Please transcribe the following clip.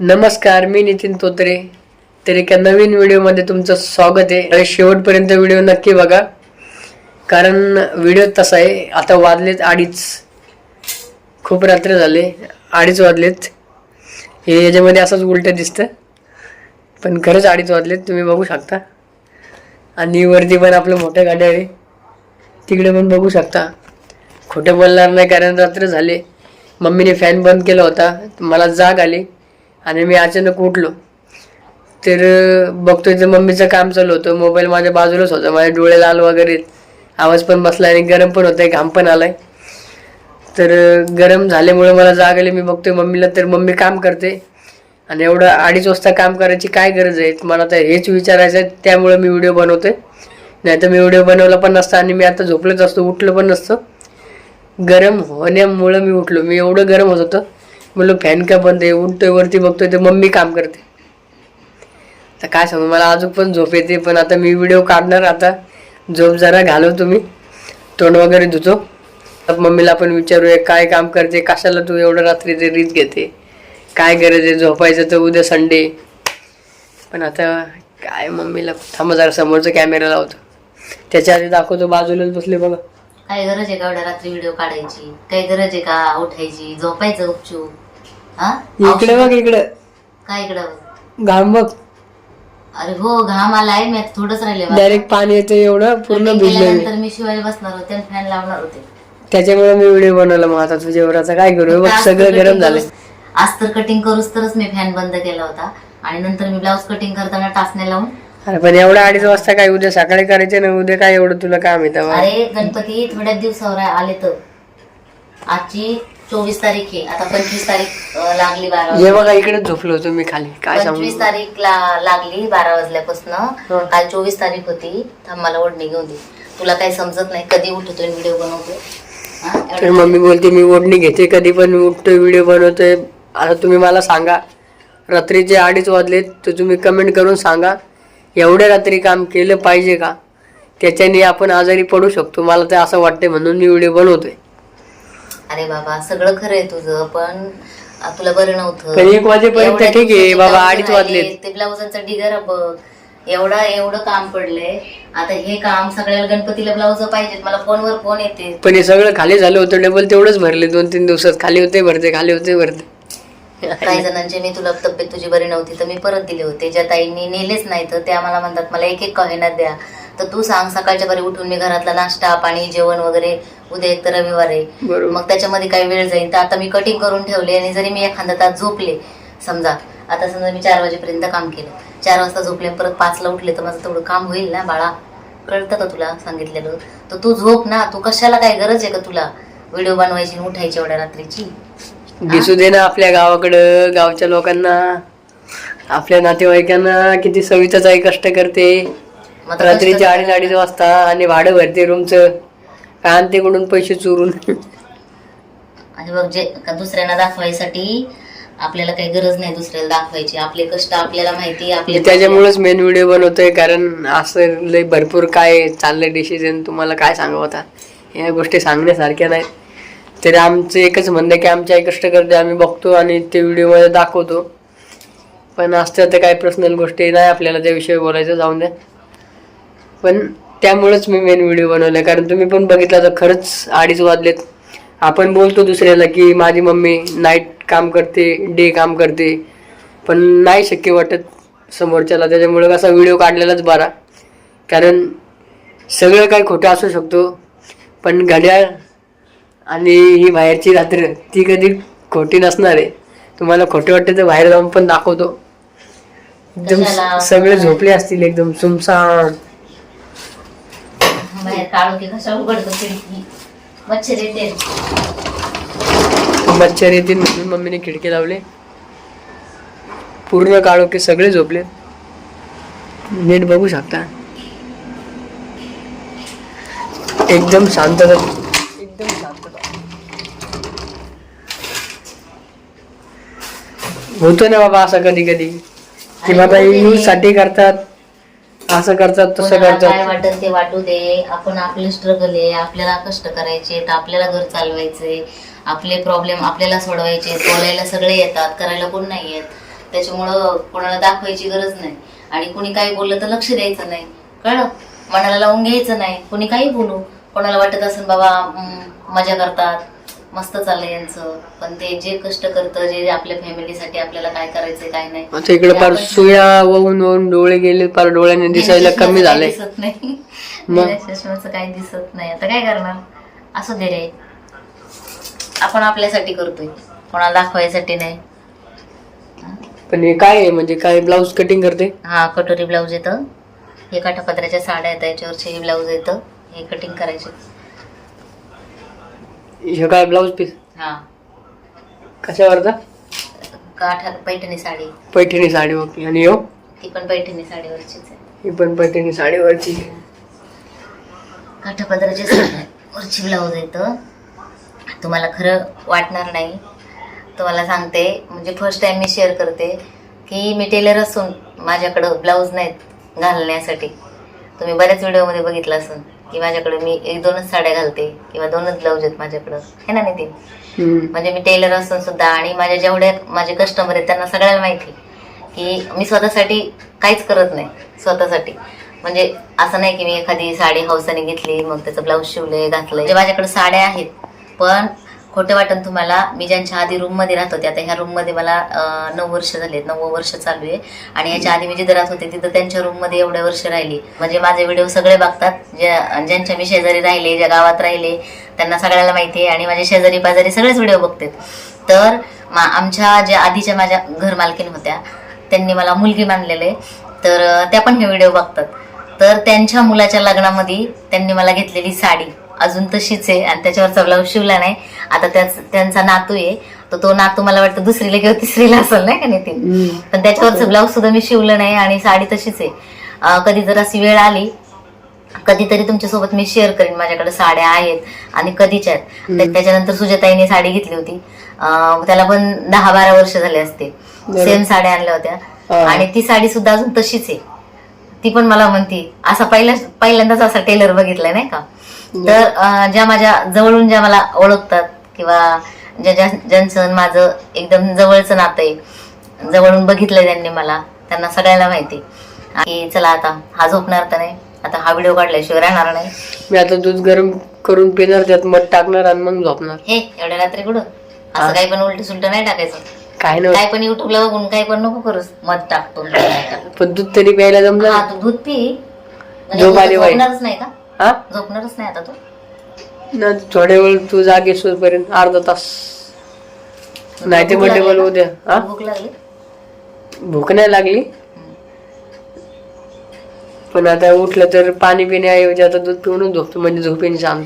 नमस्कार मी नितीन तोत्रे. तर एका नवीन व्हिडिओमध्ये तुमचं स्वागत आहे. आणि शेवटपर्यंत व्हिडिओ नक्की बघा. कारण व्हिडिओ तसा आहे आता वाजलेत अडीच. खूप रात्र झाले अडीच वाजलेत. हे याच्यामध्ये असंच उलटं दिसतं. पण खरंच अडीच वाजलेत तुम्ही बघू शकता. आणि वरती पण आपलं मोठं गाड्या आहे. तिकडे पण बघू शकता. खोटं बोलणार नाही कारण रात्र झाले. मम्मीने फॅन बंद केला होता. मला जाग आली. आणि मी अचानक उठलो. तर बघतोय तर मम्मीचं काम चालू होतं. मोबाईल माझ्या बाजूलाच होता. माझे डोळे लाल वगैरे आवाज पण बसला आणि गरम पण होतंय घाम पण आलाय. तर गरम झाल्यामुळे मला जाग आली. मी बघतोय मम्मीला तर मम्मी काम करते. आणि एवढं अडीच वाजता काम करायची काय गरज आहे? मला तर हेच विचारायचं आहे. त्यामुळे मी व्हिडिओ बनवतोय. नाही तर मी व्हिडिओ बनवला पण नसता आणि मी आता झोपलोच असतो. उठलो पण नसतं. गरम होण्यामुळं मी उठलो. मी एवढं गरम होत होतं. म्हणलं फॅन का बंद आहे उठतोय वरती बघतोय तर मम्मी काम करते. तर काय सांगू मला अजून पण झोप येते पण आता मी व्हिडिओ काढणार आता झोप जरा घालव तुम्ही. तोंड वगैरे धुतो. तर मम्मीला पण विचारूया काय काम करते कशाला तू एवढं रात्री ते रीत घेते? काय गरज आहे झोपायचं तर उद्या संडे पण आता काय मम्मीला थांबा जरा समोरचा कॅमेरा लावतो. त्याच्या आधी दाखवतो बाजूलाच बसले बघा. काय गरज आहे का एवढ्या रात्री व्हिडिओ काढायची? काय गरज आहे का उठायची? झोपायचं गुपचूप हा इकडे बघ इकडं. काय इकडं घाम बघ. अरे हो घाम आलाय मी आता थोडंच राहिले डायरेक्ट पाणी येतं एवढं पूर्ण भिजलं मी. मी शिवायला बसणार होते आणि फॅन लावणार होते. त्याच्यामुळे मी व्हिडिओ बनवला मग आता तुझ्यावर आता काय करू? बघ सगळं गरम झालं आज तर कटिंग करूच तरच मी फॅन बंद केला होता. आणि नंतर मी ब्लाऊज कटिंग करताना टाचण्या लावून अरे पण एवढ्या अडीच वाजता काय? उद्या सकाळी करायचे ना उद्या काय एवढं तुला काम येतं अरे गणपती थोड्याच दिवसावर आले तर आजची चोवीस तारीख आहे. आता पंचवीस तारीख अं, लागली बारा हे बघा इकडे झोपलो होतो मी खाली. काय सांगू? पंचवीस तारीख ला- लागली बारा वाजल्यापासून. काल चोवीस तारीख होती. थांब मला ओढणी घेऊन दे. तुला काही समजत नाही. कधी उठतोय व्हिडिओ बनवतोय? हा? एवढं- तर मम्मी बोलते मी ओढणी घेते कधी पण उठतोय व्हिडिओ बनवतोय. आता तुम्ही मला सांगा. रात्रीचे अडीच वाजलेत तर तुम्ही कमेंट करून सांगा. एवढ्या रात्री काम केलं पाहिजे का? त्याच्याने आपण आजारी पडू शकतो. मला तर असं वाटतंय म्हणून मी व्हिडिओ बनवतोय. अरे बाबा सगळं खरं आहे तुझं पण तुला बरं नव्हतं. एक वाजेपर्यंत ठीक आहे, बाबा, अडीच वाजलेत. ते ब्लाऊजांचा डिगर बघ. एवढा एवढं काम पडलंय. आता हे काम सगळ्याला गणपतीला ब्लाऊज पाहिजेत. मला फोनवर फोन येते. पण हे सगळं खाली झालं होतं डबल तेवढंच भरले दोन तीन दिवसात. खाली होते भरते खाली होते भरते. काही जणांचे मी तुला तब्येत तुझी बरी नव्हती तर मी परत दिले होते. ज्या ताईंनी नेलेच नाही तर त्या मला म्हणतात मला एक एक कहेनात द्या. तर तू सांग सकाळच्या बरी उठून मी घरातला नाश्ता पाणी जेवण वगैरे उद्या एक तर रविवार आहे. मग त्याच्यामध्ये काही वेळ जाईल. तर आता मी कटिंग करून ठेवले आणि जरी मी एखादा तास झोपले समजा आता समजा मी चार वाजेपर्यंत काम केलं. चार वाजता झोपले परत पाचला उठले तर माझं तेवढं काम होईल ना बाळा? कळतं का तुला सांगितलेलं? तर तू झोप ना तू कशाला काय गरज आहे का तुला? व्हिडिओ बनवायची उठायची एवढ्या रात्रीची? दिसू दे ना आपल्या गावाकडं गावच्या लोकांना. आपल्या नातेवाईकांना किती सविताच आहे कष्ट करते. रात्रीचे अडीच अडीच वाजता आणि भाडं भरते रूमचं. काय आणते कुठून पैसे चोरून? आणि बघ जे दुसऱ्यांना दाखवायसाठी आपल्याला काही गरज नाही दुसऱ्याला दाखवायची. आपले कष्ट आपल्याला माहिती आपले मी त्याच्यामुळेच मेन व्हिडिओ बनवतोय कारण असं लय भरपूर काय चाललंय डिसिजन तुम्हाला काय सांगावं आता? या गोष्टी सांगण्यासारख्या नाहीत. तरी आमचं एकच म्हणणं की आमच्या कष्ट करते आम्ही बघतो आणि ते व्हिडिओमध्ये दाखवतो. पण असतं तर काय पर्सनल गोष्टी नाही आपल्याला त्याविषयी बोलायचं जाऊन द्या. पण त्यामुळेच मी मेन व्हिडिओ बनवला कारण तुम्ही पण बघितला तर खरंच अडीच वाजलेत. आपण बोलतो दुसऱ्याला की माझी मम्मी नाईट काम करते डे काम करते. पण नाही शक्य वाटत समोरच्याला. त्याच्यामुळे कसा व्हिडिओ काढलेलाच बरा. कारण सगळं काही खोटं असू शकतो. पण घड्याळ आणि ही बाहेरची रात्र ती कधी खोटी नसणार आहे. तुम्हाला खोटे वाटते तर बाहेर जाऊन पण दाखवतो. एकदम? सगळे झोपले असतील एकदम सुमसाम बाहेर काढू की कशा उघडतो खिडकी. मच्छर येते मच्छर येतील म्हणून मम्मीने खिडकी लावले. पूर्ण काळो की सगळे झोपले. नीट बघू शकता. एकदम शांतता एकदम शांतता होतो ना बाबा असं कधी कधी. की बाबा साठी करतात. असं करतात तसं कोणाला काय करतात. वाटत ते वाटू दे. आपण आपले स्ट्रगल आहे आपल्याला कष्ट करायचे तर आपल्याला घर चालवायचे आपले प्रॉब्लेम आपल्याला सोडवायचे बोलायला सगळे येतात करायला कोण नाही येत. त्याच्यामुळं कोणाला दाखवायची गरज नाही. आणि कुणी काही बोललं तर लक्ष द्यायचं नाही. कळलं? मनाला लावून घ्यायचं नाही. कुणी काही बोलू. कोणाला वाटत असेल बाबा मजा करतात. मस्त चाललंय यांचं. पण ते जे कष्ट करतं जे आपल्या फॅमिलीसाठी आपल्याला काय करायचंय काय नाही आता इकडे फार सुया वाहून वाहून डोळे गेले फार डोळ्याने दिसायला कमी झालंय. दिसत नाही? चष्म्याचं काही दिसत नाही. आता काय करणार? असू दे रे. आपण आपल्यासाठी करतोय. कोणाला दाखवायसाठी नाही. पण हे काय आहे? म्हणजे काय ब्लाऊज कटिंग करते? हा कटोरी ब्लाऊज येतं. हे काठापदराच्या साड्या येतात याच्यावरचे हे ब्लाऊज येतं. हे कटिंग करायचे. हे काय ब्लाऊज पीस हा. कशावरचा? काठा पैठणी साडी. पैठणी साडी ओके. आणि हो ती पण पैठणी साडीवरचीच आहे. ही पण पैठणी साडीवरची. काठापदराच्या साड्या वरची ब्लाऊज येतं तुम्हाला खरं वाटणार नाही. तुम्हाला सांगते म्हणजे फर्स्ट टाइम मी शेअर करते की मी टेलर असून माझ्याकडं ब्लाऊज नाहीत घालण्यासाठी. तुम्ही बऱ्याच व्हिडिओमध्ये बघितलं असून की माझ्याकडे मी एक दोनच साड्या घालते किंवा दोनच ब्लाऊज आहेत माझ्याकडं. है ना नितीन. म्हणजे मी टेलर असून सुद्धा आणि माझ्या जेवढे माझे कस्टमर आहेत त्यांना सगळ्याला माहिती की मी स्वतःसाठी काहीच करत नाही स्वतःसाठी. म्हणजे असं नाही की मी एखादी साडी हौसाने घेतली मग त्याचं ब्लाऊज शिवले म्हणजे माझ्याकडे साड्या आहेत पण खोटे वाटन तुम्हाला. मी ज्यांच्या आधी रूममध्ये राहत होते आता ह्या रूममध्ये मला नऊ वर्ष झालेत नऊ वर्ष चालू आहे. आणि याच्या आधी मी जिथं राहत होते तिथं त्यांच्या रूममध्ये एवढे वर्ष राहिली. म्हणजे माझे व्हिडिओ सगळे बघतात ज्या ज्यांच्या मी शेजारी राहिले ज्या गावात राहिले त्यांना सगळ्याला माहिती आहे. आणि माझे शेजारी पाजारी सगळेच व्हिडिओ बघतात. तर मा आमच्या ज्या आधीच्या माझ्या घर मालकीन होत्या त्यांनी मला मुलगी मानलेले तर त्या पण हे व्हिडिओ बघतात. तर त्यांच्या मुलाच्या लग्नामध्ये त्यांनी मला घेतलेली साडी. अजून तशीच आहे. आणि त्याच्यावरचा ब्लाऊज शिवला नाही. आता त्याच त्यांचा नातू आहे. तर तो नातू मला वाटतं दुसरीला किंवा तिसरीला असेल नाही का नितीन. पण त्याच्यावरचं ब्लाऊज सुद्धा मी शिवलं नाही आणि साडी तशीच आहे. कधी जर अशी वेळ आली कधीतरी तुमच्यासोबत मी शेअर करेन. माझ्याकडे साड्या आहेत आणि कधीच्या आहेत. त्या- त्याच्यानंतर सुजाताईने साडी घेतली होती. त्याला पण दहा बारा वर्ष झाले असते. सेम साड्या आणल्या होत्या. हा. आणि ती साडी सुद्धा अजून तशीच आहे. ती पण मला म्हणती असा पहिल्या पहिल्यांदाच असा टेलर बघितलाय नाही का? तर ज्या माझ्या जवळून ज्या मला ओळखतात किंवा ज्या ज्या- ज्यांचं माझं एकदम जवळचं नातं आहे जवळून बघितलंय त्यांनी मला त्यांना सगळ्यांना माहिती की चला आता हा झोपणार तर नाही आता हा व्हिडिओ काढल्याशिवाय राहणार नाही. मी आता दूध गरम करून पिणार त्यात मध टाकणार आणि मग झोपणार. हे एवढ्या रात्री कुठं? असं काही पण उलट सुलट नाही टाकायचं. काय नाही. काय पण युट्यूबला बघून काय पण नको करूस मध टाकतो. पण दूध तरी प्यायला तू दूध पी. म्हणजे झोप आली नाही का? हा? झोपणारच नाही आता तू? ना थोड्या वेळ तू जागे पर्यंत अर्धा तास. नाही ते मला ना? उद्या हा? भूक लागली? भूक नाही लागली? पण आता उठलं तर पाणी पिण्याऐवजी आता दूध पिऊनच झोपतो म्हणजे झोपेने शांत.